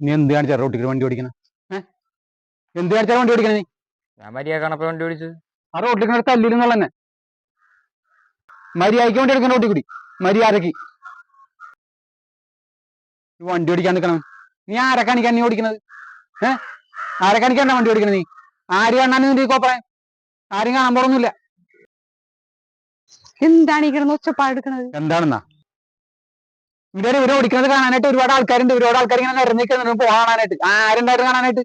നീ എന്ത് കാണിച്ചാ റോട്ടിക്ക് വണ്ടി ഓടിക്കണ ഏഹ് എന്ത് കാണിച്ചാ വണ്ടി ഓടിക്കണ നീ? ഞാൻ മര്യാദ വണ്ടി ഓടിച്ചത്? ആ റോട്ടിൽ തല്ലിരുന്നുള്ള തന്നെ മര്യാദയ്ക്ക് വണ്ടി എടുക്കണം റോട്ടിൽ കൂടി. മര്യാദയ്ക്ക് ഈ വണ്ടി ഓടിക്കാൻ നിൽക്കണം നീ ആരെ കാണിക്കാൻ നീ ഓടിക്കണത് ഏഹ് ആരെ കാണിക്കാണ്ട വണ്ടി ഓടിക്കണത് നീ? ആര് കാണാനും നിന്റെ കോപ്പറേ? ആരും കാണാൻ പോറൊന്നുമില്ല എന്താണ് ഈ കിടന്ന് ഒച്ചപ്പാട് എടുക്കണത്? എന്താണെന്നാ? ഇവിടെ ഇവരെ ഓടിക്കുന്നത് കാണാനായിട്ട് ഒരുപാട് ആൾക്കാരുണ്ട്. ഒരുപാട് ആൾക്കാർ ഇങ്ങനെ നിരന്നിരിക്കുന്നുണ്ട്. പോകാനായിട്ട് ആരുണ്ടായിരുന്നു കാണാനായിട്ട്?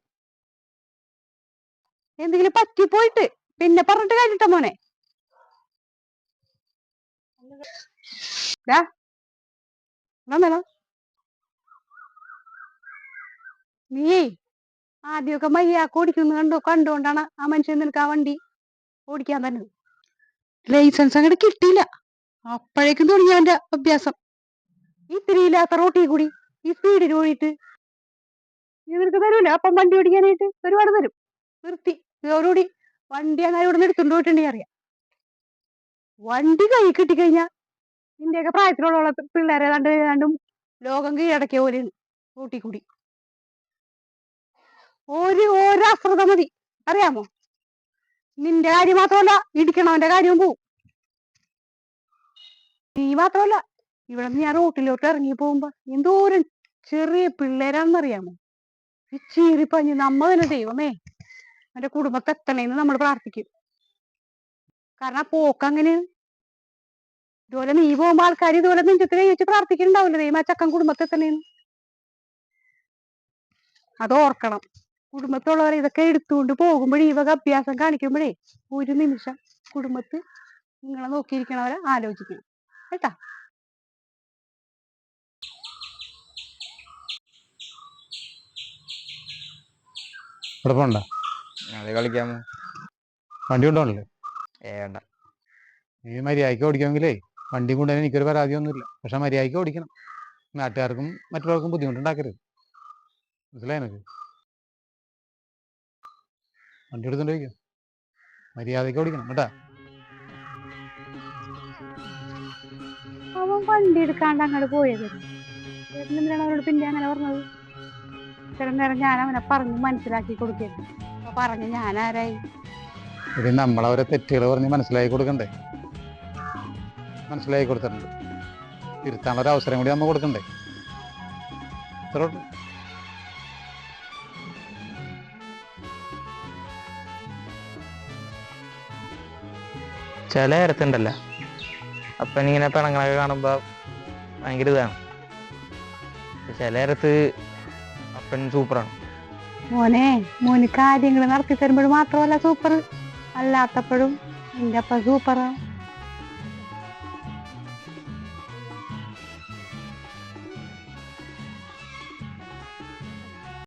എന്തെങ്കിലും പറ്റിപ്പോയിട്ട് പിന്നെ പറഞ്ഞിട്ട് കഴിഞ്ഞിട്ട മോനെ. ദാ, വന്നല്ലോ. നീ ആദ്യമൊക്കെ മയ്യാക്ക് ഓടിക്കുന്നു കണ്ടു? കണ്ടുകൊണ്ടാണ് ആ മനുഷ്യൻ നിനക്ക് ആ വണ്ടി ഓടിക്കാൻ തന്നെ ലൈസൻസ് അങ്ങോട്ട് കിട്ടിയില്ല. അപ്പോഴേക്കും തുടങ്ങി അവന്റെ അഭ്യാസം. റോട്ടി റോട്ടിൽ കൂടി ഈ സ്പീഡിൽ ഓടിയിട്ട് ഇവർക്ക് തരൂല. അപ്പം വണ്ടി ഓടിക്കാനായിട്ട് ഒരുപാട് തരും. നിർത്തി. ഇതോടുകൂടി വണ്ടി അങ്ങനെ ഇവിടെ നിന്ന് എടുത്തുകൊണ്ട് അറിയാം. വണ്ടി കൈ കിട്ടിക്കഴിഞ്ഞാ നിന്റെയൊക്കെ പ്രായത്തിലുള്ള പിള്ളേരെ രണ്ട് രണ്ടും ലോകം കീഴടക്കിയ പോലെയാണ് റോട്ടിൽ കൂടി. ഒരു ഒരു മതി. അറിയാമോ? നിന്റെ കാര്യം മാത്രമല്ല ഇടിക്കണവന്റെ കാര്യവും പോവും. നീ മാത്രമല്ല ഇവിടെ ഞാൻ റോട്ടിലോട്ട് ഇറങ്ങി പോകുമ്പോ എന്തോരം ചെറിയ പിള്ളേരാണെന്നറിയാമോ? ഈ ചീറിപ്പഞ്ഞ് നമ്മ തന്നെ ദൈവമേ എന്റെ കുടുംബത്തെ എത്തണേന്ന് നമ്മൾ പ്രാർത്ഥിക്കും. കാരണം ആ പോക്ക് അങ്ങനെ ഇതുപോലെ നീ പോകുമ്പോ ആൾക്കാർ ഇതുപോലെ നെഞ്ചത്ത് കൈ വെച്ച് പ്രാർത്ഥിക്കുന്നുണ്ടാവില്ല ദൈവം ആ ചക്കൻ കുടുംബത്തെ എത്തണേന്ന്. അത് ഓർക്കണം. കുടുംബത്തുള്ളവരെ ഇതൊക്കെ എടുത്തുകൊണ്ട് പോകുമ്പോഴേ ഈ വക അഭ്യാസം കാണിക്കുമ്പോഴേ ഒരു നിമിഷം കുടുംബത്ത് നിങ്ങളെ നോക്കിയിരിക്കണവരെ ആലോചിക്കണം. കേട്ടാ? ഇവിടെ പോണ്ട അത് കളിക്കാമോ വണ്ടി കൊണ്ടുപോകണല്ലേ ഏ വേണ്ട. നീ മര്യാദയ്ക്ക് ഓടിക്കാമെങ്കിലേ വണ്ടി തന്നെ എനിക്കൊരു പരാതിയൊന്നുമില്ല പക്ഷെ മര്യാദയ്ക്ക് ഓടിക്കണം. നാട്ടുകാർക്കും മറ്റുള്ളവർക്കും ബുദ്ധിമുട്ടുണ്ടാക്കരുത്. മനസ്സിലായി എനിക്ക് വണ്ടി എടുത്തോണ്ട് പോയിക്കോ. മര്യാദയ്ക്ക് ഓടിക്കണം കേട്ടാ. അവൻ വണ്ടി എടുക്കാണ്ട് അങ്ങോട്ട് പോയത്. അവനോട് പിന്നെ അങ്ങനെ പറഞ്ഞത്? ചില നേരം ഞാൻ അവനെ പറഞ്ഞ് മനസ്സിലാക്കി കൊടുക്കരുത്. അപ്പൊ പറഞ്ഞ് ഞാൻ ആരായി ഇത് നമ്മളവരെ തെറ്റുകൾ പറഞ്ഞ് മനസ്സിലാക്കി കൊടുക്കണ്ടേ? മനസ്സിലാക്കി കൊടുത്തിട്ടുണ്ട്. തിരുത്താനുള്ള ഒരു അവസരം കൂടി നമ്മൾ കൊടുക്കണ്ടേ? ഇത്രേ. ചില നേരത്തുണ്ടല്ല. അപ്പനിങ്ങനെ പിണങ്ങളൊക്കെ കാണുമ്പോ ഭയങ്കര ഇതാണ്. ചില നേരത്ത് അപ്പൻ സൂപ്പറാണ്. മോനെ മോന് കാര്യങ്ങൾ നടത്തി തരുമ്പോൾ മാത്രമല്ല സൂപ്പർ അല്ലാത്തപ്പോഴും എന്റെ അപ്പ സൂപ്പറാ.